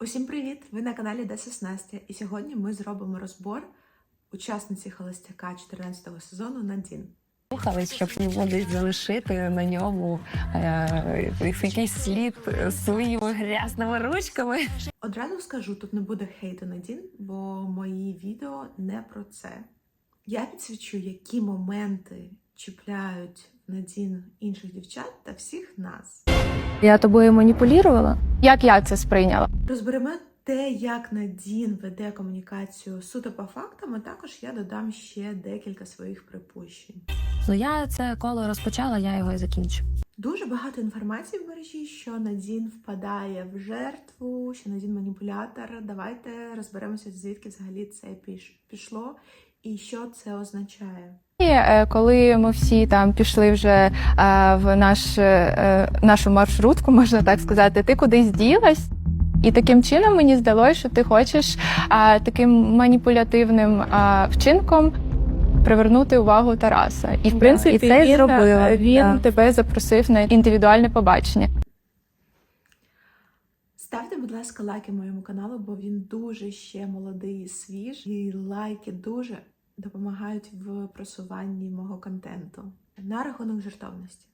Усім привіт! Ви на каналі Десис Настя. І сьогодні ми зробимо розбор учасниці холостяка 14 сезону Надін. Рухались, щоб його десь залишити на ньому е, якийсь слід своїми грязними ручками. Одразу скажу, тут не буде хейту Надін, бо мої відео не про це. Я підсвічу, які моменти чіпляють Надін інших дівчат та всіх нас. Я тобою маніпулювала? Як я це сприйняла? Розберемо те, як Надін веде комунікацію суто по фактам, а також я додам ще декілька своїх припущень. Ну я це коло розпочала, я його і закінчу. Дуже багато інформації в мережі, що Надін впадає в жертву, що Надін маніпулятор. Давайте розберемося, звідки взагалі це піш- пішло і що це означає. І е, коли ми всі там пішли вже е, в наш, е, нашу маршрутку, можна так сказати, ти кудись ділась. І таким чином мені здалося, що ти хочеш а, таким маніпулятивним а, вчинком привернути увагу Тараса. І в Да, принципі і це він, зробила, він да. тебе запросив на індивідуальне побачення. Ставте, будь ласка, лайки моєму каналу, бо він дуже ще молодий і свіжий. І лайки дуже допомагають в просуванні мого контенту. На рахунок жертовності.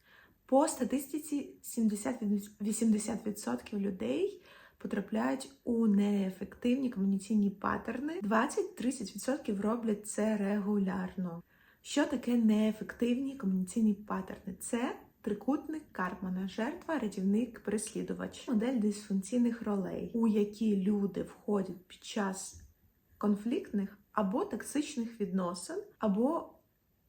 По статистиці 70-80% людей потрапляють у неефективні комунікаційні паттерни. 20-30% роблять це регулярно. Що таке неефективні комунікаційні паттерни? Це трикутник Карпмана, жертва, рятівник, переслідувач, модель дисфункційних ролей, у які люди входять під час конфліктних або токсичних відносин, або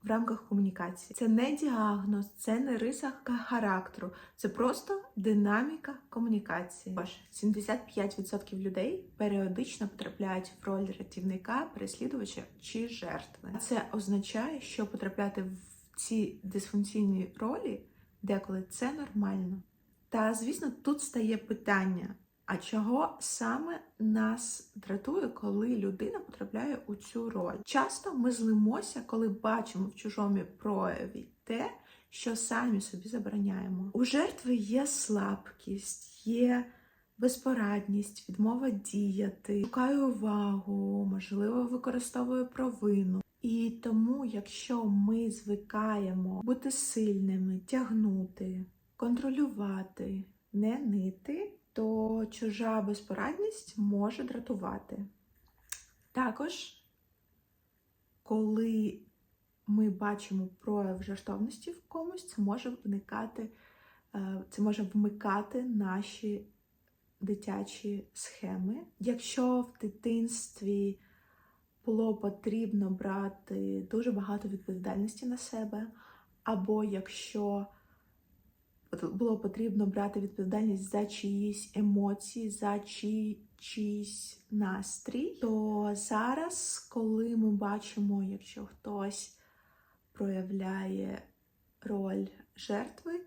в рамках комунікації. Це не діагноз, це не риса характеру, це просто динаміка комунікації. Тож 75% людей періодично потрапляють в роль рятівника, переслідувача чи жертви. Це означає, що потрапляти в ці дисфункційні ролі деколи це нормально. Та звісно, тут стає питання: а чого саме нас дратує, коли людина потрапляє у цю роль? Часто ми злимося, коли бачимо в чужому прояві те, що самі собі забороняємо. У жертви є слабкість, є безпорадність, відмова діяти, шукає увагу, можливо, використовує провину. І тому, якщо ми звикаємо бути сильними, тягнути, контролювати, не нити, то чужа безпорадність може дратувати. Також, коли ми бачимо прояв жертовності в комусь, це може виникати, е, це може вмикати наші дитячі схеми. Якщо в дитинстві було потрібно брати дуже багато відповідальності на себе, або якщо було потрібно брати відповідальність за чиїсь емоції, за чий, чийсь настрій, то зараз, коли ми бачимо, якщо хтось проявляє роль жертви,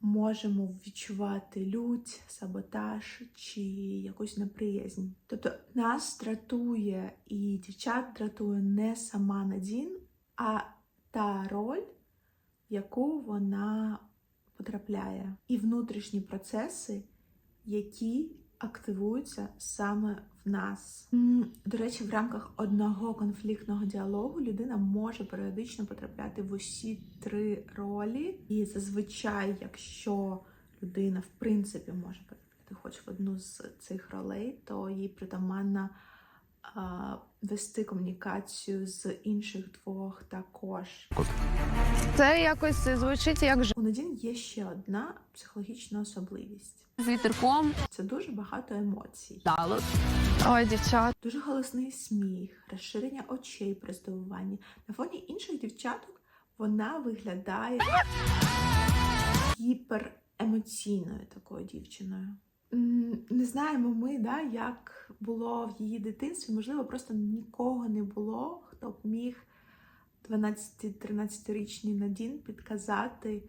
можемо відчувати лють, саботаж чи якусь неприязнь. Тобто нас дратує і дівчат дратує не сама Надін, а та роль, яку вона потрапляє, і внутрішні процеси, які активуються саме в нас. До речі, в рамках одного конфліктного діалогу людина може періодично потрапляти в усі три ролі, і зазвичай, якщо людина в принципі може потрапляти хоч в одну з цих ролей, то їй притаманна вести комунікацію з інших двох також. Це якось звучить як У Надін є ще одна психологічна особливість. З вітерком Це дуже багато емоцій, дало. ой, дівчат. дуже голосний сміх, розширення очей при здивуванні. На фоні інших дівчаток вона виглядає гіперемоційною такою дівчиною. Не знаємо ми, да, як було в її дитинстві. Можливо, просто нікого не було, хто б міг 12-13-річній Надін підказати,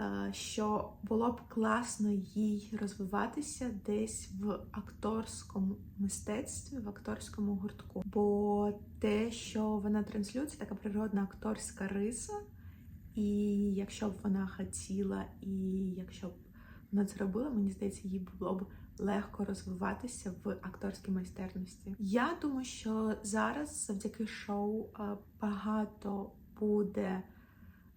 е, що було б класно їй розвиватися десь в акторському мистецтві, в акторському гуртку. Бо те, що вона транслює, це така природна акторська риса. І якщо б вона хотіла, і якщо б вона це робила, мені здається, їй було б легко розвиватися в акторській майстерності. Я думаю, що зараз завдяки шоу е, багато буде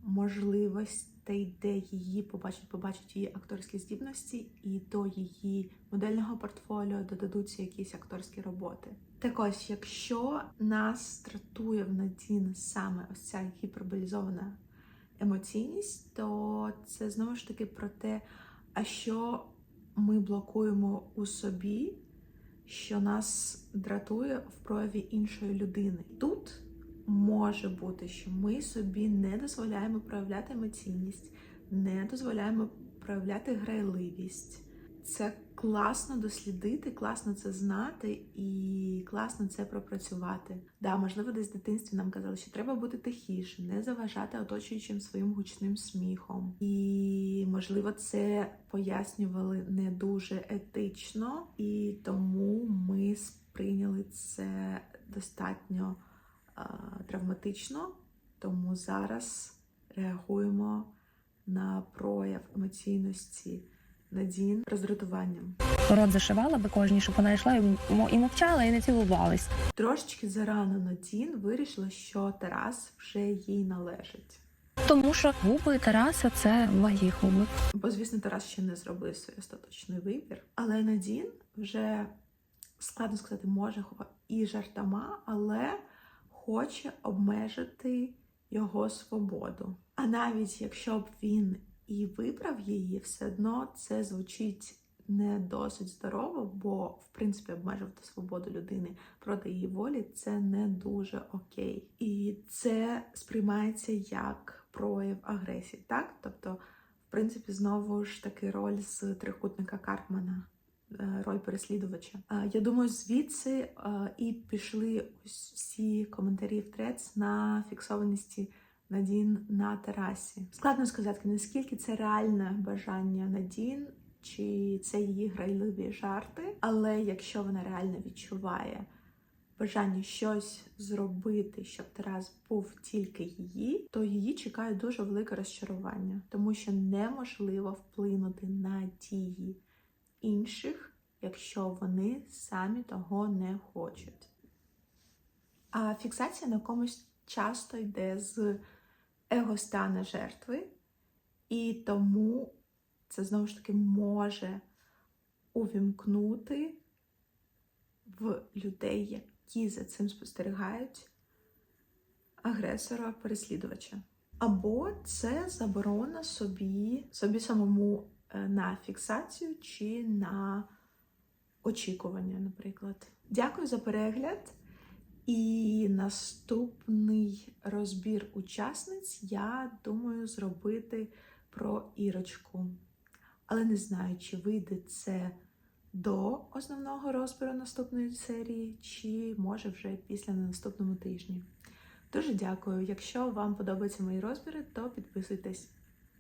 можливостей, де її побачать, побачать її акторські здібності, і до її модельного портфоліо додадуться якісь акторські роботи. Так ось, якщо нас дратує в Надін саме ось ця гіперболізована емоційність, то це знову ж таки про те, а що ми блокуємо у собі, що нас дратує в прояві іншої людини. Тут може бути, що ми собі не дозволяємо проявляти емоційність, не дозволяємо проявляти грайливість. Це класно дослідити, класно це знати і класно це пропрацювати. Да, можливо, десь в дитинстві нам казали, що треба бути тихіше, не заважати оточуючим своїм гучним сміхом. І можливо, це пояснювали не дуже етично, і тому ми сприйняли це достатньо а, травматично. Тому зараз реагуємо на прояв емоційності Надін роздратуванням. Рот зашивала би кожній, щоб вона йшла і мовчала, і не цілувалась. Трошечки зарано Надін вирішила, що Тарас вже їй належить. Тому що губи Тараса це мої губи. Бо, звісно, Тарас ще не зробив свій остаточний вибір. Але Надін вже складно сказати, може і жартома, але хоче обмежити його свободу. А навіть якщо б він і вибрав її, все одно це звучить не досить здорово, бо в принципі обмежувати свободу людини проти її волі це не дуже окей. І це сприймається як прояв агресії, так? Тобто, в принципі, знову ж таки роль з трикутника Карпмана. е, Роль переслідувача. Е, Я думаю, звідси е, і пішли ось всі коментарі в трец на фіксованості Надін на терасі. Складно сказати, наскільки це реальне бажання Надін, чи це її грайливі жарти. Але якщо вона реально відчуває бажання щось зробити, щоб Тарас був тільки її, то її чекає дуже велике розчарування, тому що неможливо вплинути на дії інших, якщо вони самі того не хочуть. А фіксація на комусь часто йде з егостана жертви, і тому це знову ж таки може увімкнути в людей, які за цим спостерігають, агресора, переслідувача. Або це заборона собі, собі самому е, на фіксацію чи на очікування, наприклад. Дякую за перегляд. І наступний розбір учасниць я думаю зробити про Ірочку. Але не знаю, чи вийде це до основного розбору наступної серії, чи може вже після на наступному тижні. Дуже дякую. Якщо вам подобаються мої розбіри, то підписуйтесь.